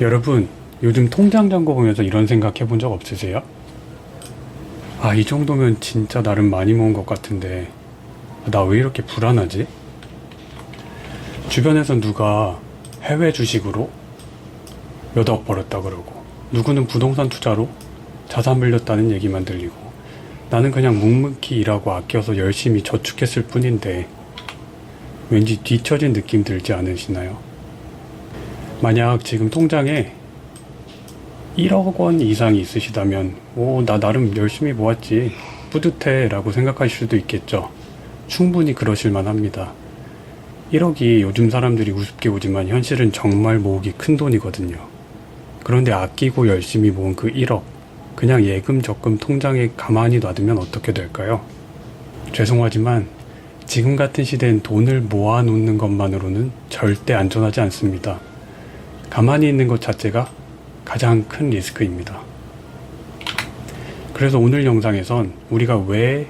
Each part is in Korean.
여러분, 요즘 통장 잔고 보면서 이런 생각 해본 적 없으세요? 아, 이 정도면 진짜 나름 많이 모은 것 같은데, 나 왜 이렇게 불안하지? 주변에선 누가 해외 주식으로 몇 억 벌었다 그러고, 누구는 부동산 투자로 자산 불렸다는 얘기만 들리고, 나는 그냥 묵묵히 일하고 아껴서 열심히 저축했을 뿐인데, 왠지 뒤처진 느낌 들지 않으시나요? 만약 지금 통장에 1억 원 이상이 있으시다면, 오, 나 나름 열심히 모았지. 뿌듯해. 라고 생각하실 수도 있겠죠. 충분히 그러실 만 합니다. 1억이 요즘 사람들이 우습게 보지만 현실은 정말 모으기 큰 돈이거든요. 그런데 아끼고 열심히 모은 그 1억, 그냥 예금 적금 통장에 가만히 놔두면 어떻게 될까요? 죄송하지만 지금 같은 시대엔 돈을 모아놓는 것만으로는 절대 안전하지 않습니다. 가만히 있는 것 자체가 가장 큰 리스크입니다. 그래서 오늘 영상에선 우리가 왜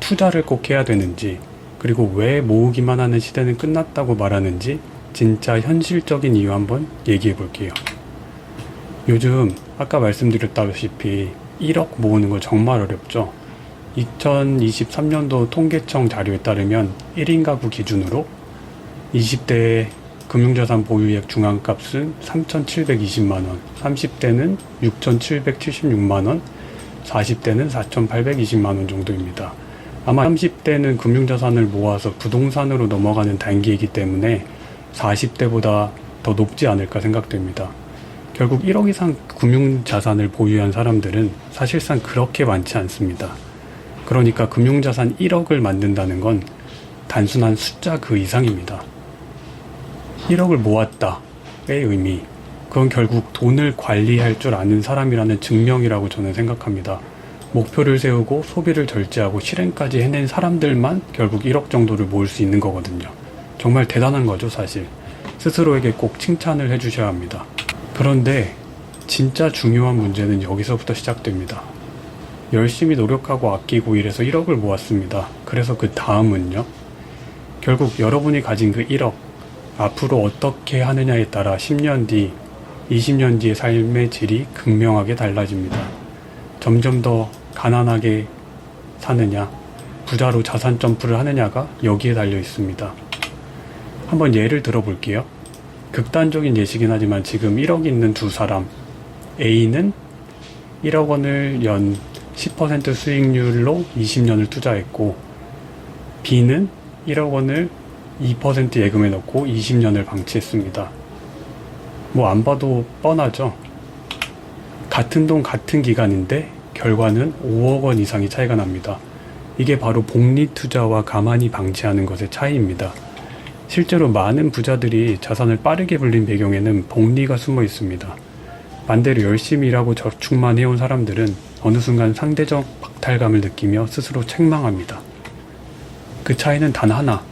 투자를 꼭 해야 되는지, 그리고 왜 모으기만 하는 시대는 끝났다고 말하는지, 진짜 현실적인 이유 한번 얘기해 볼게요. 요즘 아까 말씀드렸다시피 1억 모으는 거 정말 어렵죠. 2023년도 통계청 자료에 따르면 1인 가구 기준으로 20대의 금융자산 보유액 중앙값은 3,720만원, 30대는 6,776만원, 40대는 4,820만원 정도입니다. 아마 30대는 금융자산을 모아서 부동산으로 넘어가는 단계이기 때문에 40대보다 더 높지 않을까 생각됩니다. 결국 1억 이상 금융자산을 보유한 사람들은 사실상 그렇게 많지 않습니다. 그러니까 금융자산 1억을 만든다는 건 단순한 숫자 그 이상입니다. 1억을 모았다의 의미. 그건 결국 돈을 관리할 줄 아는 사람이라는 증명이라고 저는 생각합니다. 목표를 세우고 소비를 절제하고 실행까지 해낸 사람들만 결국 1억 정도를 모을 수 있는 거거든요. 정말 대단한 거죠, 사실. 스스로에게 꼭 칭찬을 해주셔야 합니다. 그런데 진짜 중요한 문제는 여기서부터 시작됩니다. 열심히 노력하고 아끼고 일해서 1억을 모았습니다. 그래서 그 다음은요? 결국 여러분이 가진 그 1억, 앞으로 어떻게 하느냐에 따라 10년 뒤, 20년 뒤의 삶의 질이 극명하게 달라집니다. 점점 더 가난하게 사느냐, 부자로 자산 점프를 하느냐가 여기에 달려 있습니다. 한번 예를 들어 볼게요. 극단적인 예시긴 하지만 지금 1억 있는 두 사람, A는 1억 원을 연 10% 수익률로 20년을 투자했고, B는 1억 원을 2% 예금에 넣고 20년을 방치했습니다. 뭐 안 봐도 뻔하죠. 같은 돈 같은 기간인데 결과는 5억 원 이상의 차이가 납니다. 이게 바로 복리 투자와 가만히 방치하는 것의 차이입니다. 실제로 많은 부자들이 자산을 빠르게 불린 배경에는 복리가 숨어 있습니다. 반대로 열심히 일하고 저축만 해온 사람들은 어느 순간 상대적 박탈감을 느끼며 스스로 책망합니다. 그 차이는 단 하나,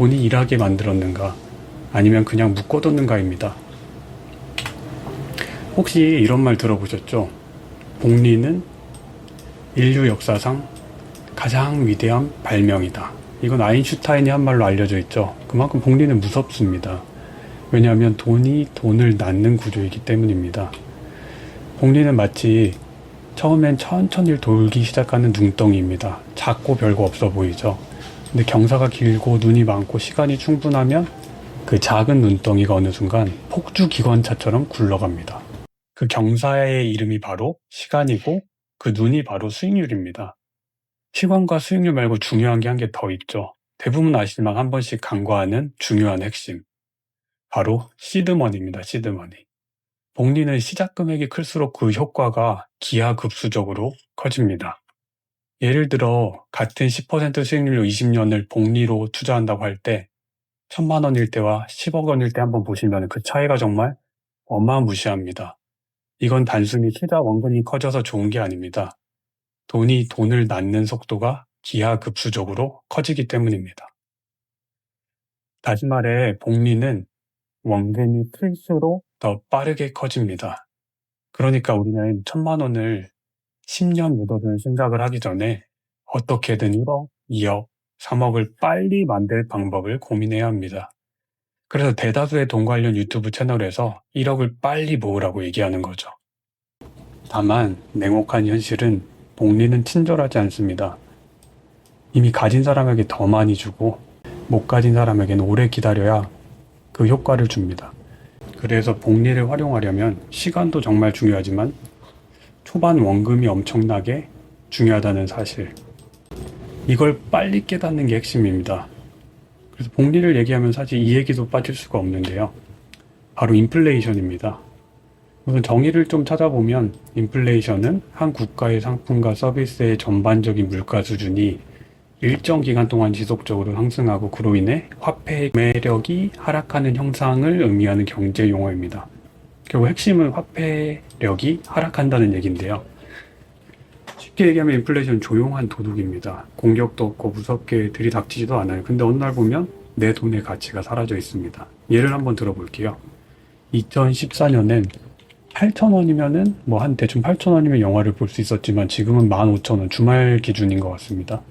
돈이 일하게 만들었는가, 아니면 그냥 묶어뒀는가입니다. 혹시 이런 말 들어보셨죠? 복리는 인류 역사상 가장 위대한 발명이다. 이건 아인슈타인이 한 말로 알려져 있죠. 그만큼 복리는 무섭습니다. 왜냐하면 돈이 돈을 낳는 구조이기 때문입니다. 복리는 마치 처음엔 천천히 돌기 시작하는 눈덩이입니다. 작고 별거 없어 보이죠. 근데 경사가 길고 눈이 많고 시간이 충분하면 그 작은 눈덩이가 어느 순간 폭주 기관차처럼 굴러갑니다. 그 경사의 이름이 바로 시간이고 그 눈이 바로 수익률입니다. 시간과 수익률 말고 중요한 게 한 개 더 있죠. 대부분 아시지만 한 번씩 간과하는 중요한 핵심. 바로 시드머니입니다. 시드머니. 복리는 시작 금액이 클수록 그 효과가 기하급수적으로 커집니다. 예를 들어 같은 10% 수익률로 20년을 복리로 투자한다고 할때 천만 원일 때와 10억 원일 때 한번 보시면 그 차이가 정말 어마무시합니다. 이건 단순히 투자 원금이 커져서 좋은 게 아닙니다. 돈이 돈을 낳는 속도가 기하급수적으로 커지기 때문입니다. 다시 말해 복리는 원금이 클수록 더 빠르게 커집니다. 그러니까 우리는 천만 원을 10년 묻어둔 생각을 하기 전에 어떻게든 1억, 2억, 3억을 빨리 만들 방법을 고민해야 합니다. 그래서 대다수의 돈 관련 유튜브 채널에서 1억을 빨리 모으라고 얘기하는 거죠. 다만 냉혹한 현실은 복리는 친절하지 않습니다. 이미 가진 사람에게 더 많이 주고 못 가진 사람에게는 오래 기다려야 그 효과를 줍니다. 그래서 복리를 활용하려면 시간도 정말 중요하지만 초반 원금이 엄청나게 중요하다는 사실. 이걸 빨리 깨닫는 게 핵심입니다. 그래서 복리를 얘기하면 사실 이 얘기도 빠질 수가 없는데요. 바로 인플레이션입니다. 우선 정의를 좀 찾아보면 인플레이션은 한 국가의 상품과 서비스의 전반적인 물가 수준이 일정 기간 동안 지속적으로 상승하고 그로 인해 화폐의 매력이 하락하는 형상을 의미하는 경제 용어입니다. 결국 핵심은 화폐력이 하락한다는 얘기인데요. 쉽게 얘기하면 인플레이션 조용한 도둑입니다. 공격도 없고 무섭게 들이닥치지도 않아요. 근데 어느 날 보면 내 돈의 가치가 사라져 있습니다. 예를 한번 들어볼게요. 2014년엔 8,000원이면은 뭐 한 대충 8,000원이면 영화를 볼 수 있었지만 지금은 15,000원 주말 기준인 것 같습니다.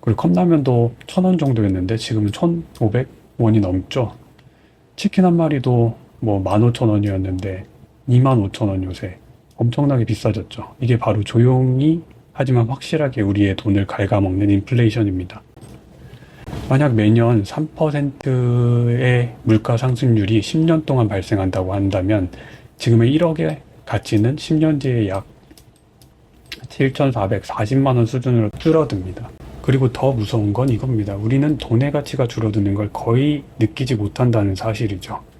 그리고 컵라면도 1,000원 정도였는데 지금은 1,500원이 넘죠. 치킨 한 마리도 뭐 15,000원이었는데 25,000원 요새 엄청나게 비싸졌죠. 이게 바로 조용히 하지만 확실하게 우리의 돈을 갉아먹는 인플레이션입니다. 만약 매년 3%의 물가 상승률이 10년 동안 발생한다고 한다면 지금의 1억의 가치는 10년 뒤에 약 7,440만 원 수준으로 줄어듭니다. 그리고 더 무서운 건 이겁니다. 우리는 돈의 가치가 줄어드는 걸 거의 느끼지 못한다는 사실이죠.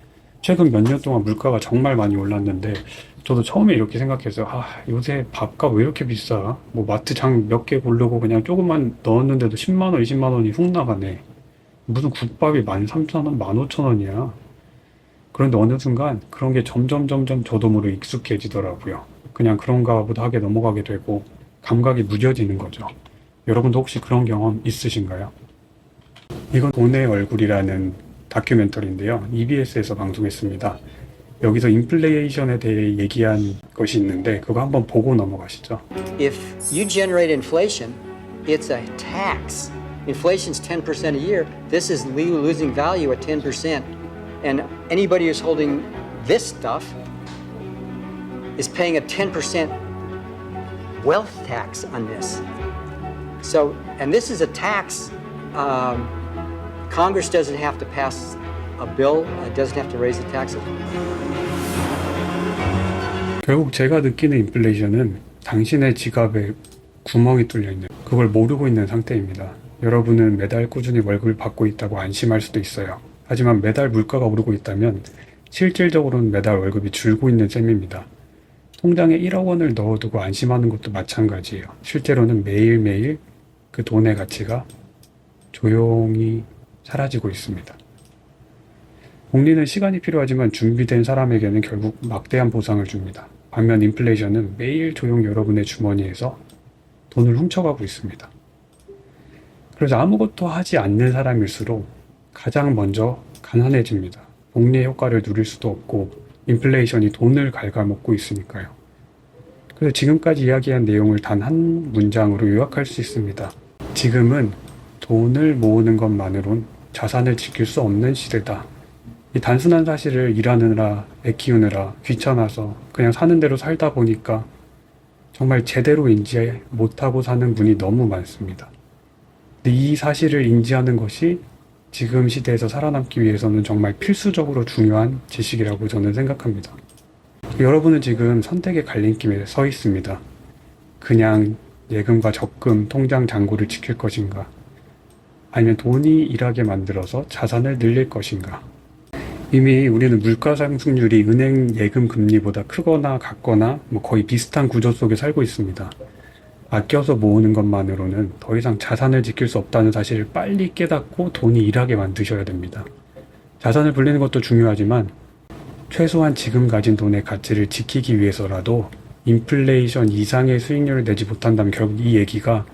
최근 몇 년 동안 물가가 정말 많이 올랐는데 저도 처음에 이렇게 생각했어요. 아, 요새 밥값 왜 이렇게 비싸? 뭐 마트 장 몇개 고르고 그냥 조금만 넣었는데도 10만 원, 20만 원이 훅 나가네. 무슨 국밥이 13,000원, 15,000원이야. 그런데 어느 순간 그런 게 점점 점점 저도 모르 익숙해지더라고요. 그냥 그런가 보다 하게 넘어가게 되고 감각이 무뎌지는 거죠. 여러분도 혹시 그런 경험 있으신가요? 이건 돈의 얼굴이라는 다큐멘터리인데요. EBS에서 방송했습니다. 여기서 인플레이션에 대해 얘기한 것이 있는데 그거 한번 보고 넘어가시죠. If you generate inflation, it's a tax. Inflation's 10% a year. This is losing value at 10%. And anybody who's holding this stuff is paying a 10% wealth tax on this. So, and this is a tax. Um, Congress doesn't have to pass a bill, it doesn't have to raise the taxes. 결국 제가 느끼는 인플레이션은 당신의 지갑에 구멍이 뚫려 있는 그걸 모르고 있는 상태입니다. 여러분은 매달 꾸준히 월급을 받고 있다고 안심할 수도 있어요. 하지만 매달 물가가 오르고 있다면 실질적으로는 매달 월급이 줄고 있는 셈입니다. 통장에 1억 원을 넣어두고 안심하는 것도 마찬가지예요. 실제로는 매일매일 그 돈의 가치가 조용히 사라지고 있습니다. 복리는 시간이 필요하지만 준비된 사람에게는 결국 막대한 보상을 줍니다. 반면 인플레이션은 매일 조용히 여러분의 주머니에서 돈을 훔쳐가고 있습니다. 그래서 아무것도 하지 않는 사람일수록 가장 먼저 가난해집니다. 복리의 효과를 누릴 수도 없고 인플레이션이 돈을 갉아먹고 있으니까요. 그래서 지금까지 이야기한 내용을 단 한 문장으로 요약할 수 있습니다. 지금은 돈을 모으는 것만으론 자산을 지킬 수 없는 시대다. 이 단순한 사실을 일하느라, 애 키우느라, 귀찮아서 그냥 사는 대로 살다 보니까 정말 제대로 인지 못하고 사는 분이 너무 많습니다. 이 사실을 인지하는 것이 지금 시대에서 살아남기 위해서는 정말 필수적으로 중요한 지식이라고 저는 생각합니다. 여러분은 지금 선택의 갈림길에 서 있습니다. 그냥 예금과 적금, 통장 잔고를 지킬 것인가? 아니면 돈이 일하게 만들어서 자산을 늘릴 것인가? 이미 우리는 물가 상승률이 은행 예금 금리보다 크거나 같거나 뭐 거의 비슷한 구조 속에 살고 있습니다. 아껴서 모으는 것만으로는 더 이상 자산을 지킬 수 없다는 사실을 빨리 깨닫고 돈이 일하게 만드셔야 됩니다. 자산을 불리는 것도 중요하지만 최소한 지금 가진 돈의 가치를 지키기 위해서라도 인플레이션 이상의 수익률을 내지 못한다면 결국 이 얘기가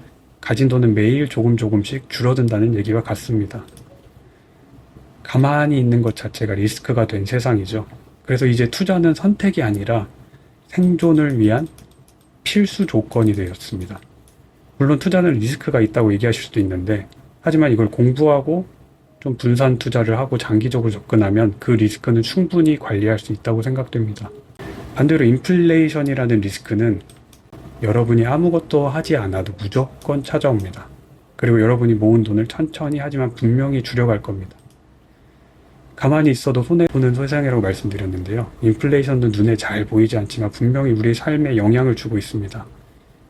가진 돈은 매일 조금 조금씩 줄어든다는 얘기와 같습니다. 가만히 있는 것 자체가 리스크가 된 세상이죠. 그래서 이제 투자는 선택이 아니라 생존을 위한 필수 조건이 되었습니다. 물론 투자는 리스크가 있다고 얘기하실 수도 있는데, 하지만 이걸 공부하고 좀 분산 투자를 하고 장기적으로 접근하면 그 리스크는 충분히 관리할 수 있다고 생각됩니다. 반대로 인플레이션이라는 리스크는 여러분이 아무것도 하지 않아도 무조건 찾아옵니다. 그리고 여러분이 모은 돈을 천천히 하지만 분명히 줄여갈 겁니다. 가만히 있어도 손해보는 세상이라고 말씀드렸는데요. 인플레이션도 눈에 잘 보이지 않지만 분명히 우리 삶에 영향을 주고 있습니다.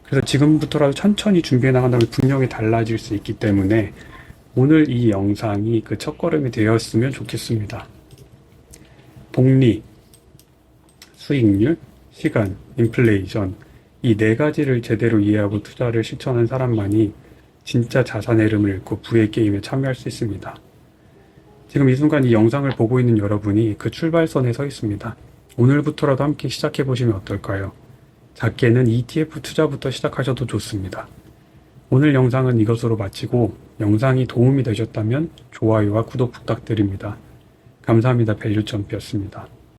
그래서 지금부터라도 천천히 준비해 나간다면 분명히 달라질 수 있기 때문에 오늘 이 영상이 그 첫걸음이 되었으면 좋겠습니다. 복리, 수익률, 시간, 인플레이션 이 네 가지를 제대로 이해하고 투자를 실천한 사람만이 진짜 자산의 흐름을 읽고 부의 게임에 참여할 수 있습니다. 지금 이 순간 이 영상을 보고 있는 여러분이 그 출발선에 서 있습니다. 오늘부터라도 함께 시작해 보시면 어떨까요? 작게는 ETF 투자부터 시작하셔도 좋습니다. 오늘 영상은 이것으로 마치고 영상이 도움이 되셨다면 좋아요와 구독 부탁드립니다. 감사합니다. 밸류점피였습니다.